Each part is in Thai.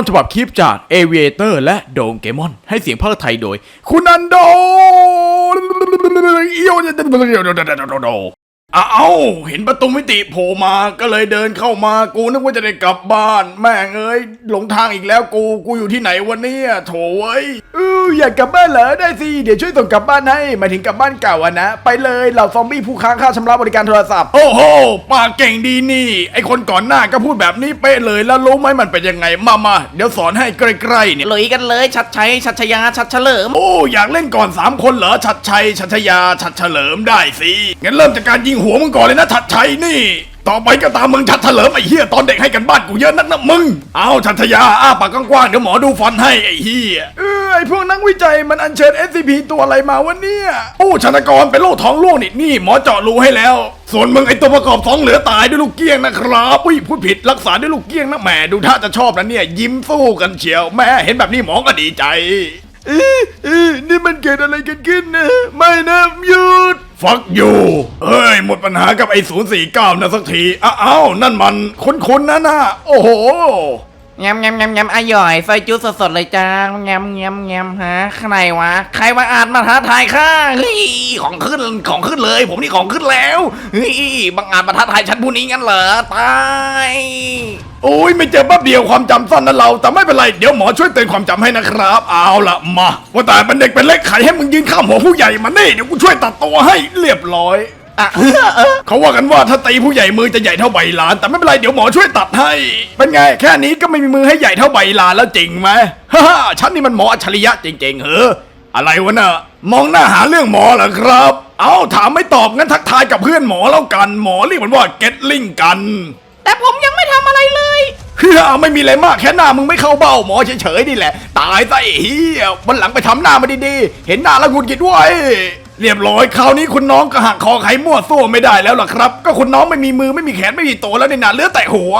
ต้นฉบับคลิปจาก Aviator และโดมเกมอน ให้เสียงภาคไทยโดย คุณอันโด อียวโดอ้าวเห็นประตูมิติโผล่มาก็เลยเดินเข้ามากูนึกว่าจะได้กลับบ้าน แม่งเอ้ยหลงทางอีกแล้วกูกูอยู่ที่ไหนวันนี้โถเว้ยเอออยากกลับบ้านเหรอได้สิเดี๋ยวช่วยส่งกลับบ้านให้หมายถึงกลับบ้านเก่าอะนะไปเลยเหล่าซอมบี้ผู้ค้างค่าชำระบริการโทรศัพท์โอ้โหปากเก่งดีนี่ ไอคนก่อนหน้าก็พูดแบบนี้เป๊ะเลยแล้วรู้ไหมมันเป็นยังไงมามาเดี๋ยวสอนให้ใกล้ๆเนี่ยลุยกันเลยชัดชัยชัดชยาชัดเฉลิมโอ้อยากเล่นก่อน 3 คนเหรอชัดชัยชัดชยาชัดเฉลิมได้สิงั้นเริ่มจากการยิงหัวมึงก่อนเลยนะชัดชัยนี่ ต่อไปก็ตามมึงชัดเฉลิมไอ้เหี้ยตอนเด็กให้กันบ้านกูเยอะนักนะมึง เอาชัดชยาอ้าปากกว้างๆเดี๋ยวหมอดูฟันให้ไอ้เหี้ยเออไอพวกนักวิจัยมันอัญเชิญ SCP ตัวอะไรมาวะเนี่ยโอ้ชนกรเป็นโรคท้องร่วงนี่นี่หมอเจาะรูให้แล้ว ส่วนมึงไอตัวประกอบสองเหลือตายด้วยลูกเกี้ยงนะครับอุ้ยพูดผิดรักษาด้วยลูกเกี้ยงนะแหมดูท่าจะชอบนะเนี่ยยิ้มสู้กันเชียวแม่เห็นแบบนี้หมอก็ดีใจ เออเออนี่มันเกิดอะไรกันขึ้นนะ ไม่นะหยุด ฟักอยู่เฮ้ย หมดปัญหากับไอ้ศูนย์สี่เก้านะสักทีอ้าวนั่นมันคุ้นๆนะนะโอ้โหยำยำยำยำอร่อยซอยจุ๊สดๆเลยจ้ายำยำยำฮะใครวะ ใครมาอ่านมาท้าทายข้าเฮ้ยของขึ้นของขึ้นเลย ผมนี่ของขึ้นแล้วเฮ้ยบังอาจมาท้าทายฉันผู้นี้งั้นเหรอตาย โอ้ยไม่เจอแป๊บเดียวความจำสั้นนะเรา แต่ไม่เป็นไร เดี๋ยวหมอช่วยเตือนความจำให้นะครับ เอาละมาว่าแต่เป็นเด็กเป็นเล็กไขให้มึงยืนข้ามหัวผู้ใหญ่มานี่เดี๋ยวกูช่วยตัดตัวให้เรียบร้อยอะเออเออเขาว่ากันว่าถ้าตีผู้ใหญ่มือจะใหญ่เท่าใบลาน แต่ไม่เป็นไรเดี๋ยวหมอช่วยตัดให้ เป็นไง แค่นี้ก็ไม่มีมือให้ใหญ่เท่าใบลานแล้วจริงไหมฮ่าฮ่าฉันนี่มันหมออัจฉริยะจริงๆเหรออะไรวะน่ะมองหน้าหาเรื่องหมอเหรอครับ เอาถามไม่ตอบงั้นทักทายกับเพื่อนหมอแล้วกันหมอเรียกมันว่าเก็ตลิงกัน แต่ผมยังไม่ทำอะไร เฮ้ยไม่มีอะไรมากแค่หน้ามึงไม่เข้าเบ้าหมอเฉยๆนี่แหละ ตายซะเฮียวันหลังไปทำหน้ามาดีๆ เห็นหน้าแล้วหงุดหงิดไว้เรียบร้อยคราวนี้คุณน้องก็หักคอไขมั่วซั่วไม่ได้แล้วล่ะครับ ก็คุณน้องไม่มีมือไม่มีแขนไม่มีตัวแล้วนี่นะเลือแต่หัว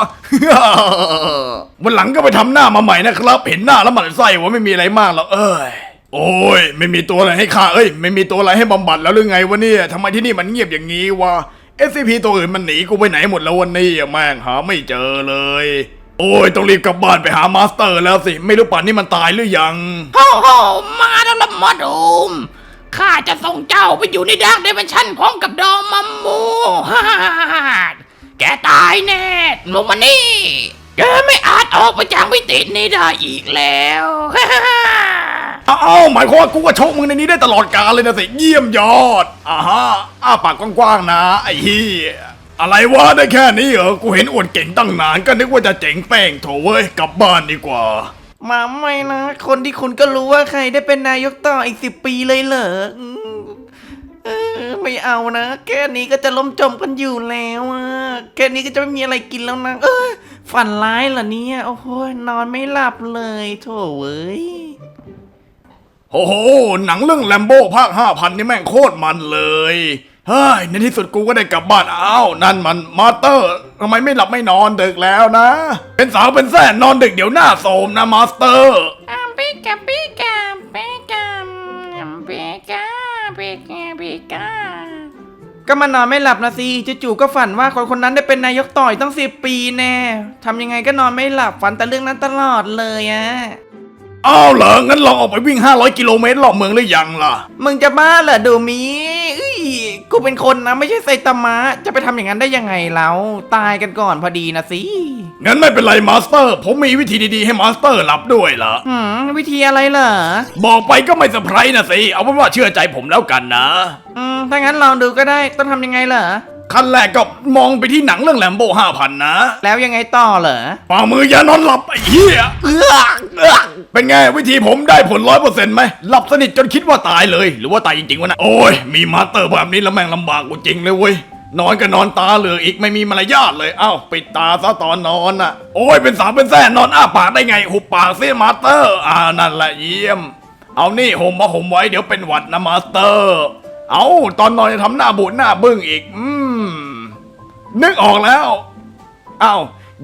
วันหลังก็ไปทำหน้ามาใหม่นะครับ เห็นหน้าแล้วหมันไส้ว่าไม่มีอะไรมากหรอกเอ้ยโอ้ยไม่มีตัวอะไรให้ฆ่าเอ้ย ไม่มีตัวอะไรให้บำบัดแล้วหรือไงวะเนี่ยทำไมที่นี่มันเงียบอย่างนี้วะ SCP ตัวอื่นมันหนีกูไปไหนหมดแล้ววันนี้แม่งหาไม่เจอเลย โอ้ยต้องรีบกลับบ้านไปหามาสเตอร์แล้วสิ ไม่รู้ป่านนี้มันตายหรือยังโอ้โหมาแล้วละมอดูมข้าจะส่งเจ้าไปอยู่ในดาร์กเดเมนชั่นพร้อมกับดอมมัมมูฮ่าฮ่าฮ่าฮ่าแกตายแน่ลงมานี่ แกไม่อาจออกไปจากมิตินี้ได้อีกแล้วฮ่าฮ่าฮ่าอ้าวหมายความว่ากูก็ชกมึงในนี้ได้ตลอดกาลเลยนะสิ เยี่ยมยอดอ่าฮะอ้าปากกว้างๆนะไอ้เหี้ย อะไรวะได้แค่นี้เหรอ กูเห็นอวดเก่งตั้งนานก็นึกว่าจะเจ๋งแป้งโถเว้ย กลับบ้านดีกว่า มาไม่นะ คนที่คุณก็รู้ว่าใครได้เป็นนายกต่ออีกสิบปีเลยเหรออืมเออไม่เอานะ แค่นี้ก็จะล้มจมกันอยู่แล้วอะแค่นี้ก็จะไม่มีอะไรกินแล้วนะ เออฝันร้ายเหรอเนี่ย โอ้โหนอนไม่หลับเลยโถเว้ย โอ้โห หนังเรื่องแลมโบ้ภาคห้าพันนี่แม่งโคตรมันเลย เฮ้ยในที่สุดกูก็ได้กลับบ้านอ้าวนั่นมันมาสเตอร์ทำไมไม่หลับไม่นอนดึกแล้วนะ เป็นสาวเป็นแซ่นอนดึกเดี๋ยวหน้าโสมนะมาสเตอร์อ่าปิกาปิกาปิกาปิกาปิกาปิกาก็มันนอนไม่หลับนะสิจู่ๆก็ฝันว่าคนคนนั้นได้เป็นนายกต่อยตั้งสิบปีแน่ทำยังไงก็นอนไม่หลับฝันแต่เรื่องนั้นตลอดเลยอะอ้าวเหรองั้นลองออกไปวิ่ง 500 กิโลเมตรรอบเมืองหรือยังล่ะ มึงจะบ้าเหรอดูมี กูเป็นคนนะไม่ใช่ไซตามะ จะไปทำอย่างนั้นได้ยังไงแล้ว ตายกันก่อนพอดีนะสิงั้นไม่เป็นไรมาสเตอร์ ผมมีวิธีดีๆให้มาสเตอร์รับด้วยล่ะหืมวิธีอะไรเหรอ บอกไปก็ไม่เซอร์ไพรส์นะสิ เอาเป็นว่าเชื่อใจผมแล้วกันนะ อืม ถ้างั้นลองดูก็ได้ต้องทำยังไงเหรอ ขั้นแรกก็มองไปที่หนังเรื่องแลมโบ้5,000นะแล้วยังไงต่อเหรอฝ่ามืออย่านอนหลับไอ้เหี้ย เอื้อก เป็นไงวิธีผมได้ผลร้อยเปอร์เซ็นต์ไหมหลับสนิทจนคิดว่าตายเลย หรือว่าตายจริงๆวะนะโอ้ยมีมาสเตอร์แบบนี้แล้วแม่งลำบากกูจริงเลยเว้ยนอนก็นอนตาเหลือกอีกไม่มีมารยาทเลยเอ้าปิดตาซะตอนนอนน่ะ โอ้ยเป็นสาวเป็นแซ่นอนอ้าปากได้ไง หุบปากเสียมาสเตอร์ อ่านั่นแหละเยี่ยม เอานี่ห่มมาห่มไว้เดี๋ยวเป็นหวัดนะมาสเตอร์ เอาตอนนอนจะทำหน้าบูดหน้าบึ้งอีก อืมนึกออกแล้ว เอ้า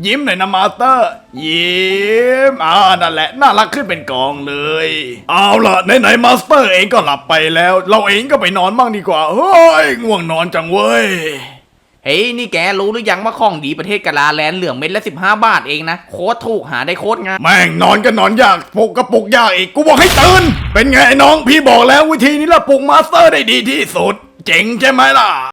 ยิ้มหน่อยนะมาสเตอร์ ยิ้มอ่านั่นแหละน่ารักขึ้นเป็นกองเลย เอาล่ะไหนๆมาสเตอร์เองก็หลับไปแล้ว เราเองก็ไปนอนบ้างดีกว่าเฮ้ยง่วงนอนจังเว้ยเฮ้ยนี่แกรู้หรือยังว่าของดีประเทศกาลาแลนด์เหลืองเม็ดละ 15 บาทเองนะโคตรถูกหาได้โคตรง่ายแม่งนอนก็นอนยากปลุกก็ปลุกยากอีกกูบอกให้ตื่นเป็นไงไอ้น้องพี่บอกแล้ววิธีนี้ละปลุกมาสเตอร์ได้ดีที่สุด เจ๋งใช่ไหมล่ะ